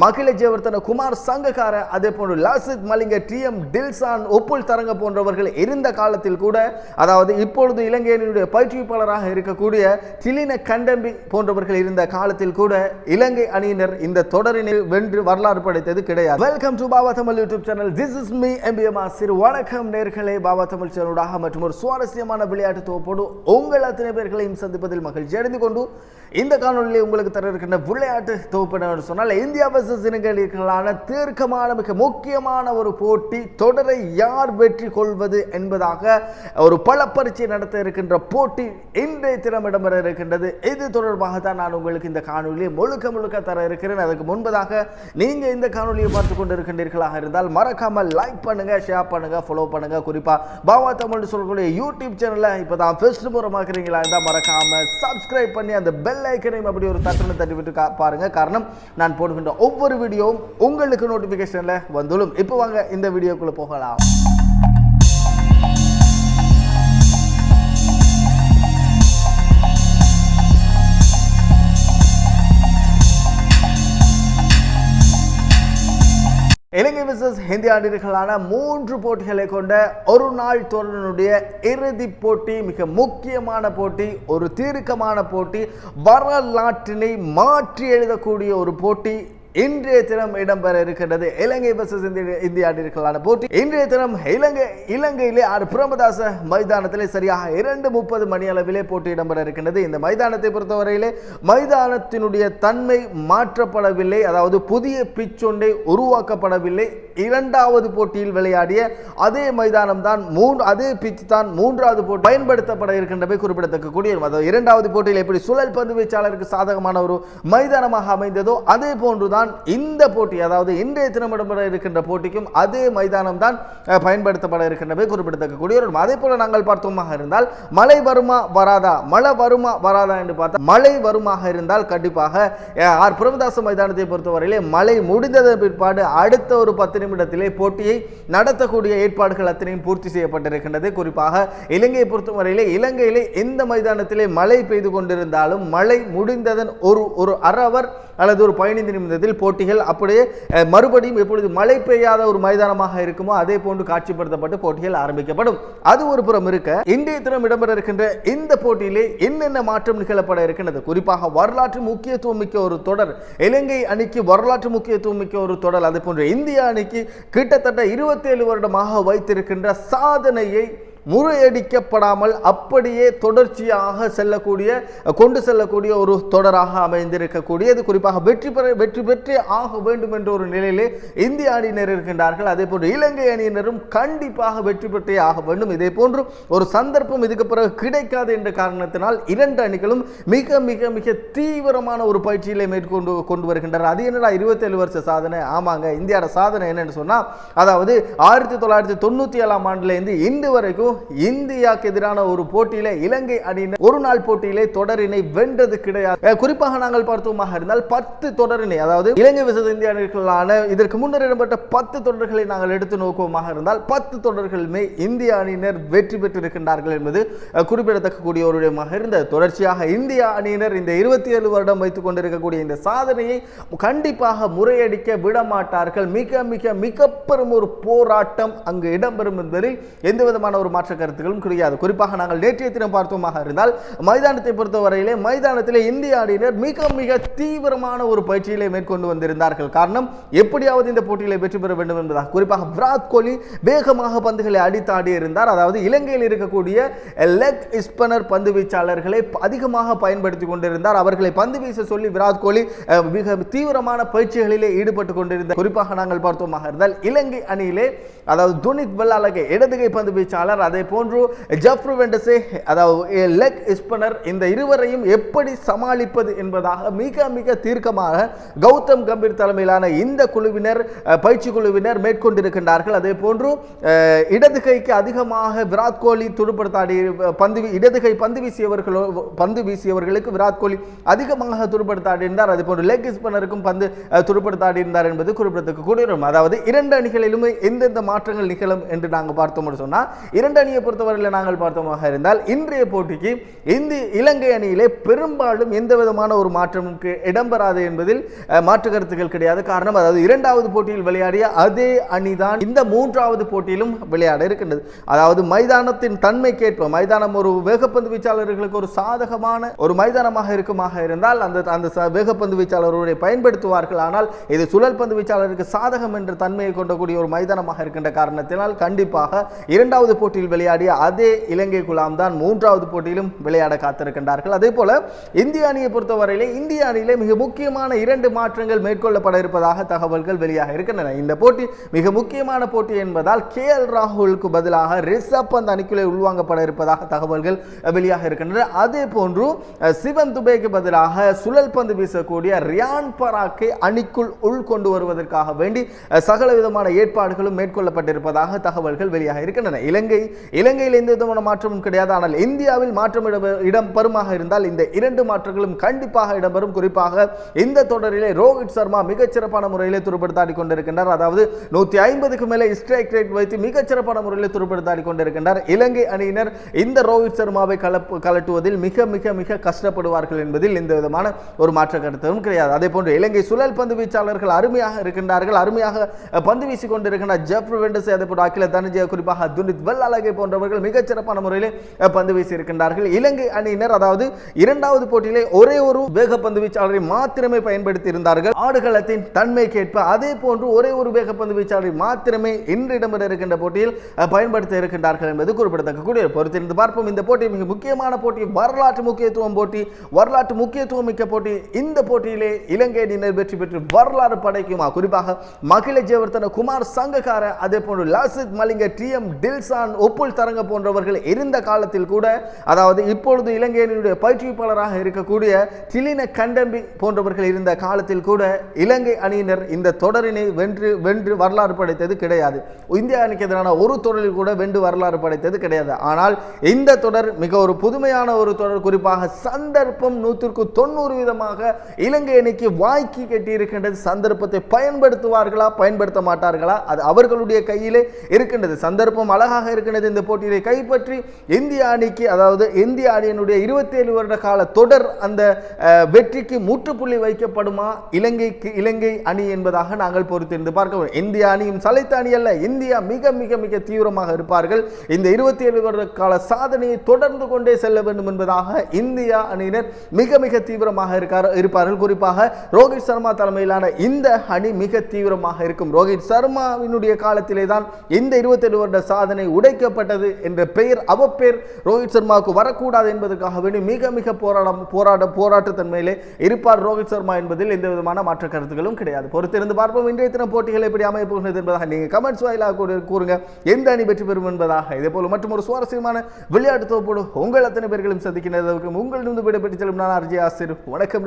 மகிழ ஜெயவர்தன குமார் சங்ககார அதே போன்று லாசித் மலிங்க டி எம் டில்சான் ஒப்புல் தரங்க போன்றவர்கள் இருந்த காலத்தில் கூட அதாவது இப்பொழுது இலங்கையினுடைய பயிற்றுவிப்பாளராக இருக்கக்கூடிய திலின கண்டம்பி போன்றவர்கள் இருந்த காலத்தில் கூட இலங்கை அணியினர் இந்த தொடரினை வென்று வரலாறு படைத்தது கிடையாது. Welcome to Baba Tamil YouTube channel. This is me MBM சிறு வணக்கம் நேர்களே. பாபா தமிழ் சேனலுடாக மற்றும் ஒரு சுவாரஸ்யமான விளையாட்டு தொகுப்போடு உங்கள் அத்தனை பேர்களையும் சந்திப்பதில் மகிழ்ச்சி அடைந்து கொண்டு இந்த காணொலியில் உங்களுக்கு தர இருக்கின்ற விளையாட்டு தொகுப்பு சொன்னால் இந்தியா வர்சஸ் இனங்களுக்கான தீர்க்கமான மிக முக்கியமான ஒரு போட்டி தொடரை யார் வெற்றி கொள்வது என்பதாக ஒரு பல பரீட்சை நடத்த இருக்கின்ற போட்டி இன்றைய தினம் இடம்பெற இருக்கின்றது. இது தொடர்பாக தான் நான் உங்களுக்கு இந்த காணொலியை முழுக்க முழுக்க தர இருக்கிறேன். அதுக்கு முன்பதாக நீங்க இந்த காணொலியை பார்த்து கொண்டு இருக்கின்றீர்களாக இருந்தால் மறக்காம லைக் பண்ணுங்க ஷேர் பண்ணுங்க ஃபாலோ பண்ணுங்க. குறிப்பா பாபா தமிழ் சொல்லக்கூடிய யூடியூப் சேனலை இப்போ தான் ஃபர்ஸ்ட் முறமாக்குறீங்களா இருந்தால் மறக்காம சப்ஸ்கிரைப் பண்ணி அந்த பெல் ஐக்கனையும் அப்படி ஒரு தட்டுன்னு தட்டி விட்டு கா- பாருங்க. காரணம் நான் போடுகின்ற ஒவ்வொரு வீடியோவும் உங்களுக்கு நோட்டிஃபிகேஷனில் வந்துடும். இப்போ வாங்க இந்த வீடியோக்குள்ள போகலாம். இலங்கை விசஸ் ஹிந்தி அணிகளான மூன்று போட்டிகளை கொண்ட ஒரு நாள் தொடரனுடைய இறுதிப் போட்டி மிக முக்கியமான போட்டி ஒரு தீர்க்கமான போட்டி வரலாற்றினை மாற்றி எழுதக்கூடிய ஒரு போட்டி இன்றைய தினம் இடம்பெற இருக்கின்றது இலங்கை வர்சஸ் இந்திய இந்திய அணிகளான போட்டி. இன்றைய தினம் இலங்கை இலங்கையிலே ஆறு பிரமதாச மைதானத்திலே சரியாக இரண்டு முப்பது மணி அளவிலே போட்டி இடம்பெற இருக்கின்றது. இந்த மைதானத்தை பொறுத்தவரையிலே மைதானத்தினுடைய தன்மை மாற்றப்படவில்லை. அதாவது புதிய பிச் ஒன்றை உருவாக்கப்படவில்லை. இரண்டாவது போட்டியில் விளையாடிய அதே மைதானம் தான் மூன்று அதே பிச் தான் மூன்றாவது போட்டி பயன்படுத்தப்பட இருக்கின்றவை குறிப்பிடத்தக்கக்கூடிய அதாவது இரண்டாவது போட்டியில் எப்படி சுழல் பந்து வீச்சாளருக்கு சாதகமான ஒரு மைதானமாக அமைந்ததோ அதே போன்றுதான் இந்த போட்டி அதாவது இன்றைய தினம் இடம்பெற இருக்கின்ற போட்டிக்கும் அதே மைதானம் தான் பயன்படுத்தப்பட இருக்கின்றமை குறிப்பிடத்தக்கக்கூடிய ஒரு அதே போல நாங்கள் பார்த்தோமாக இருந்தால் மழை வருமா வராதா? மழை வருமா வராதா என்று பார்த்தா மழை வருமாக இருந்தால் கண்டிப்பாக ஆர். பிரமதாச மைதானத்தை பொறுத்தவரையிலே மழை முடிந்ததன் பிற்பாடு அடுத்த ஒரு பத்து நிமிடத்திலே போட்டியை நடத்தக்கூடிய ஏற்பாடுகள் அத்தனையும் பூர்த்தி செய்யப்பட்டிருக்கின்றது. குறிப்பாக இலங்கையை பொறுத்தவரையிலே இலங்கையிலே எந்த மைதானத்திலே மழை பெய்து கொண்டிருந்தாலும் மழை முடிந்ததன் ஒரு ஒரு அரவர் அல்லது ஒரு பதினைந்து நிமிடத்தில் போட்டிகள் அப்படியே மறுபடியும் எப்பொழுது மழை பெய்யாத ஒரு மைதானமாக இருக்குமோ அதே போன்று காட்சிப்படுத்தப்பட்டு போட்டிகள் ஆரம்பிக்கப்படும். அது ஒரு புறம் இருக்க இன்றைய தினம் இடம்பெற இருக்கின்ற இந்த போட்டியிலே என்னென்ன மாற்றம் நிகழப்பட இருக்கின்றது? குறிப்பாக வரலாற்று முக்கியத்துவம் மிக்க ஒரு தொடர் இலங்கை அணிக்கு வரலாற்று முக்கியத்துவம் மிக்க ஒரு தொடர் அதே போன்று இந்திய அணிக்கு கிட்டத்தட்ட இருபத்தேழு வருடமாக வைத்திருக்கின்ற சாதனையை முறையடிக்கப்படாமல் அப்படியே தொடர்ச்சியாக செல்லக்கூடிய கொண்டு செல்லக்கூடிய ஒரு தொடராக அமைந்திருக்கக்கூடியது. குறிப்பாக வெற்றி பெற வெற்றி பெற்றே ஆக வேண்டும் என்ற ஒரு நிலையிலே இந்திய அணியினர் இருக்கின்றார்கள். அதே போன்று இலங்கை அணியினரும் கண்டிப்பாக வெற்றி பெற்றே ஆக வேண்டும். இதே போன்று ஒரு சந்தர்ப்பம் இதுக்கு பிறகு கிடைக்காது என்ற காரணத்தினால் இரண்டு அணிகளும் மிக மிக மிக தீவிரமான ஒரு பயிற்சியிலே மேற்கொண்டு கொண்டு வருகின்றனர். அது என்னடா இருபத்தேழு வருஷ சாதனை? ஆமாங்க இந்தியாவோட சாதனை என்னன்னு சொன்னால் அதாவது ஆயிரத்தி தொள்ளாயிரத்தி தொண்ணூற்றி ஏழாம் ஆண்டுலேருந்து இன்று வரைக்கும் இந்தியாவுக்கு எதிரான ஒரு போட்டியில இலங்கை அணியினர் ஒரு நாள் போட்டியிலே தொடரினை வென்றது கிடையாது. குறிப்பாக நாங்கள் பார்த்தோமாக இருந்தால் பத்து தொடரினை அதாவது இலங்கை விசத இந்திய அணிகளான இதற்கு முன்னர் இடம்பெற்ற பத்து தொடர்களை நாங்கள் எடுத்து நோக்குவோமாக இருந்தால் பத்து தொடர்களுமே இந்திய அணியினர் வெற்றி பெற்றிருக்கின்றார்கள் என்பது குறிப்பிடத்தக்க கூடிய ஒரு விடயமாக இருந்தது. தொடர்ச்சியாக இந்திய அணியினர் இந்த இருபத்தி ஏழு வருடம் வைத்துக் கொண்டிருக்கக்கூடிய இந்த சாதனையை கண்டிப்பாக முறையடிக்க விடமாட்டார்கள். மிக மிக மிக பெரும் ஒரு போராட்டம் அங்கு இடம்பெறும் என்பதில் எந்த விதமான ஒரு மாற்ற கருத்துக்களும் கிடையாது. குறிப்பாக நாங்கள் நேற்றைய தினம் பார்த்தோமாக இருந்தால் மைதானத்தை பொறுத்தவரையிலே மைதானத்தில் இந்திய அணியினர் மிக மிக தீவிரமான ஒரு பயிற்சியிலே மேற்கொண்டு வந்திருந்தார்கள். காரணம் எப்படியாவது இந்த போட்டியிலே வெற்றி பெற வேண்டும் என்பதாக குறிப்பாக விராட் கோலி வேகமாக பந்துகளை அடித்தாடி இருந்தார். அதாவது இலங்கையில் இருக்கக்கூடிய லெக் ஸ்பின்னர் பந்து வீச்சாளர்களை அதிகமாக பயன்படுத்தி கொண்டிருந்தார். அவர்களை பந்து வீச சொல்லி விராட் கோலி மிக தீவிரமான பயிற்சிகளிலே ஈடுபட்டு கொண்டிருந்த குறிப்பாக நாங்கள் பார்த்தோமாக இருந்தால் இலங்கை அணியிலே அதாவது துனித் வெள்ளாலகை இடதுகை பந்து வீச்சாளர் அதே போன்று ஜப்ரு வெண்டசே அதாவது லெக் ஸ்பின்னர் இந்த இருவரையும் எப்படி சமாளிப்பது என்பதாக மிக மிக தீர்க்கமாக கௌதம் கம்பீர் தலைமையிலான இந்த குழுவினர் பயிற்சி குழுவினர் மேற்கொண்டிருக்கின்றார்கள். அதே போன்று இடது கைக்கு அதிகமாக விராட் கோலி துடுப்படுத்தாடி பந்து இடது கை பந்து வீசியவர்களோ பந்து வீசியவர்களுக்கு விராட் கோலி அதிகமாக துடுப்படுத்தாடி இருந்தார் அதே போன்று லெக் ஸ்பின்னருக்கும் பந்து துடுப்படுத்தாடி இருந்தார் என்பது குறிப்பிடத்தக்க கூடிய அதாவது இரண்டு அணிகளிலுமே எந்தெந்த மாற்றங்கள் நிகழும் என்று நாங்கள் பார்த்தோம் சொன்னால் இரண்டு அணியை பொறுத்தவரையில் நாங்கள் பார்த்தோமாக இருந்தால் இன்றைய போட்டிக்கு இந்தி இலங்கை அணியிலே பெரும்பாலும் எந்த விதமான ஒரு மாற்றமுக்கு இடம்பெறாது என்பதில் மாற்று கருத்துக்கள் கிடையாது. காரணம் அதாவது இரண்டாவது போட்டியில் விளையாடிய அதே அணிதான் இந்த மூன்றாவது போட்டியிலும் விளையாட இருக்கின்றது. அதாவது மைதானத்தின் தன்மைக்கேற்ப மைதானம் ஒரு வேகப்பந்து வீச்சாளர்களுக்கு ஒரு சாதகமான ஒரு மைதானமாக இருக்குமாக இருந்தால் அந்த அந்த வேகப்பந்து வீச்சாளர்களுடைய பயன்படுத்துவார்கள். ஆனால் இது சுழல் பந்து வீச்சாளருக்கு சாதகம் என்ற தன்மையை கொண்டக்கூடிய ஒரு மைதானமாக இருக்கின்ற காரணத்தினால் கண்டிப்பாக இரண்டாவது போட்டியில் விளையாடிய அதே இலங்கை குலாம் தான் மூன்றாவது போட்டியிலும் விளையாட காத்திருக்கின்றார்கள். அதே போல இந்திய அணியை பொறுத்தவரையிலே இந்திய அணியிலே மிக முக்கியமான இரண்டு மாற்றங்கள் மேற்கொள்ளப்பட இருப்பதாக தகவல்கள் வெளியாக இருக்கின்றன. இந்த போட்டி மிக முக்கியமான போட்டி என்பதால் கே எல் ராகுலுக்கு பதிலாக ரிஷப் பந்த் அணிக்குள்ளே உள்வாங்கப்பட இருப்பதாக தகவல்கள் வெளியாக இருக்கின்றன. அதே போன்று சிவன் துபேக்கு பதிலாக சுழல் பந்து வீசக்கூடிய ரியான் பராக்கை அணிக்குள் உள் கொண்டு வருவதற்காக வேண்டி சகல விதமான ஏற்பாடுகளும் மேற்கொள்ளப்பட்டிருப்பதாக தகவல்கள் வெளியாக இருக்கின்றன. இலங்கை இலங்கையில் எந்த விதமான மாற்றமும் கிடையாது. ஆனால் இந்தியாவில் மாற்றம் இடம் இடம்பெறுமாக இருந்தால் இந்த இரண்டு மாற்றங்களும் கண்டிப்பாக இடம்பெறும். குறிப்பாக இந்த தொடரிலே ரோஹித் சர்மா மிகச்சிறப்பான முறையிலே துருப்படுத்தாடி கொண்டிருக்கின்றார். அதாவது நூற்றி ஐம்பதுக்கு மேலே ஸ்ட்ரைக் ரேட் வைத்து மிகச்சிறப்பான முறையில் துருப்படுத்தாடி கொண்டிருக்கின்றார். இலங்கை அணியினர் இந்த ரோஹித் சர்மாவை கலப்பு கலட்டுவதில் மிக மிக மிக கஷ்டப்படுவார்கள் என்பதில் எந்த விதமான ஒரு மாற்ற கருத்தும் கிடையாது. அதே போன்று இலங்கை சுழல் பந்து வீச்சாளர்கள் அருமையாக இருக்கின்றார்கள். அருமையாக பந்து வீசிக் கொண்டிருக்கின்ற ஜெஃப் வெண்டஸ் அதே போன்று அகில தனஜய குறிப்பாக துனித் வெள்ளலகை போன்றவர்கள் மிகச்சிறப்பான முறையில் பந்து வீசியிருக்கின்றார்கள். இலங்கை அணியினர் அதாவது இரண்டாவது போட்டியிலே ஒரே ஒரு வேக பந்து வீச்சாளரை மாத்திரமே பயன்படுத்தி இருந்தார்கள் ஆடுகளத்தின் தன்மைக்கேற்ப அதே போன்று ஒரே ஒரு வேக பந்து வீச்சாளரை மாத்திரமே இன்று இடம்பெற இருக்கின்ற போட்டியில் பயன்படுத்த இருக்கின்றார்கள் என்பது குறிப்பிடத்தக்கக்கூடிய பொறுத்திருந்து பார்ப்போம். இந்த போட்டி மிக முக்கியமான போட்டி வரலாற்று முக்கியத்துவம் போட்டி வரலாற்று முக்கியத்துவம் மிக்க போட்டி. இந்த போட்டியிலே இலங்கை அணியினர் வெற்றி பெற்று வரலாறு படைக்குமா? குறிப்பாக மகிழ ஜெயவர்தன குமார் சங்ககார அதே போன்று லாசித் மலிங்க டி எம் டில்சான் ஒப்புல் தரங்க போன்றவர்கள் இருந்த காலத்தில் கூட அதாவது இப்பொழுது இலங்கையினுடைய பயிற்றுவிப்பாளராக இருக்கக்கூடிய திலின கண்டம்பி போன்றவர்கள் இருந்த காலத்தில் கூட இலங்கை அணியினர் இந்த தொடரினை வென்று வென்று வரலாறு படைத்தது கிடையாது. இந்திய அணிக்கு எதிரான ஒரு தொடரில் கூட வென்று வரலாறு படைத்தது கிடையாது. ஆனால் இந்த தொடர் மிக ஒரு புதுமையான ஒரு தொடர். குறிப்பாக சந்தர்ப்பம் நூற்றுக்கு தொண்ணூறு வீதமாக இலங்கை அணிக்கு வாய்க்கு கட்டி இருக்கின்றது சந்தர்ப்பத்தை பயன்படுத்துவார்களா பயன்படுத்த மாட்டார்களா அது அவர்களுடைய கையிலே இருக்கின்றது. சந்தர்ப்பம் அழகாக இருக்கின்றது. இந்த போட்டியிலே கைப்பற்றி இந்திய அணிக்கு அதாவது இந்திய அணியினுடைய இருபத்தி ஏழு வருட கால தொடர் அந்த வெற்றிக்கு முற்றுப்புள்ளி வைக்கப்படுமா? இலங்கைக்கு இலங்கை அணி என்பதாக நாங்கள் பொறுத்திருந்து பார்க்க இந்திய அணியும் சலைத்த அணி அல்ல இந்தியா மிக மிக மிக தீவிரமாக இருப்பார்கள். இந்த இருபத்தி ஏழு வருட கால சாதனையை தொடர்ந்து கொண்டே செல்ல வேண்டும் என்பதாக இந்தியா அணியினர் மிக மிக தீவிரமாக இருக்கார் இருப்பார்கள். குறிப்பாக ரோஹித் சர்மா தலைமையிலான இந்த அணி மிக தீவிரமாக இருக்கும். ரோஹித் சர்மாவினுடைய காலத்திலே தான் இந்த இருபத்தேழு வருட சாதனை உடைக்க வைக்கப்பட்டது என்ற பெயர் அவப்பெயர் ரோஹித் சர்மாவுக்கு வரக்கூடாது என்பதற்காக வேண்டி மிக மிக போராடம் போராட போராட்டத்தன்மையிலே இருப்பார் ரோஹித் சர்மா என்பதில் எந்த விதமான மாற்ற கருத்துக்களும் கிடையாது. பொறுத்திருந்து பார்ப்போம் இன்றைய தினம் போட்டிகள் எப்படி அமைய போகிறது என்பதாக நீங்கள் கமெண்ட்ஸ் வாயிலாக கூட கூறுங்க. எந்த அணி வெற்றி பெறும் என்பதாக. இதே போல மற்றும் ஒரு சுவாரஸ்யமான விளையாட்டு தொகுப்போடு உங்கள் அத்தனை பேர்களும் சந்திக்கின்றதற்கு உங்களிடம் விடைபெற்று செல்லும் நான் அர்ஜி ஆசிர். வணக்கம்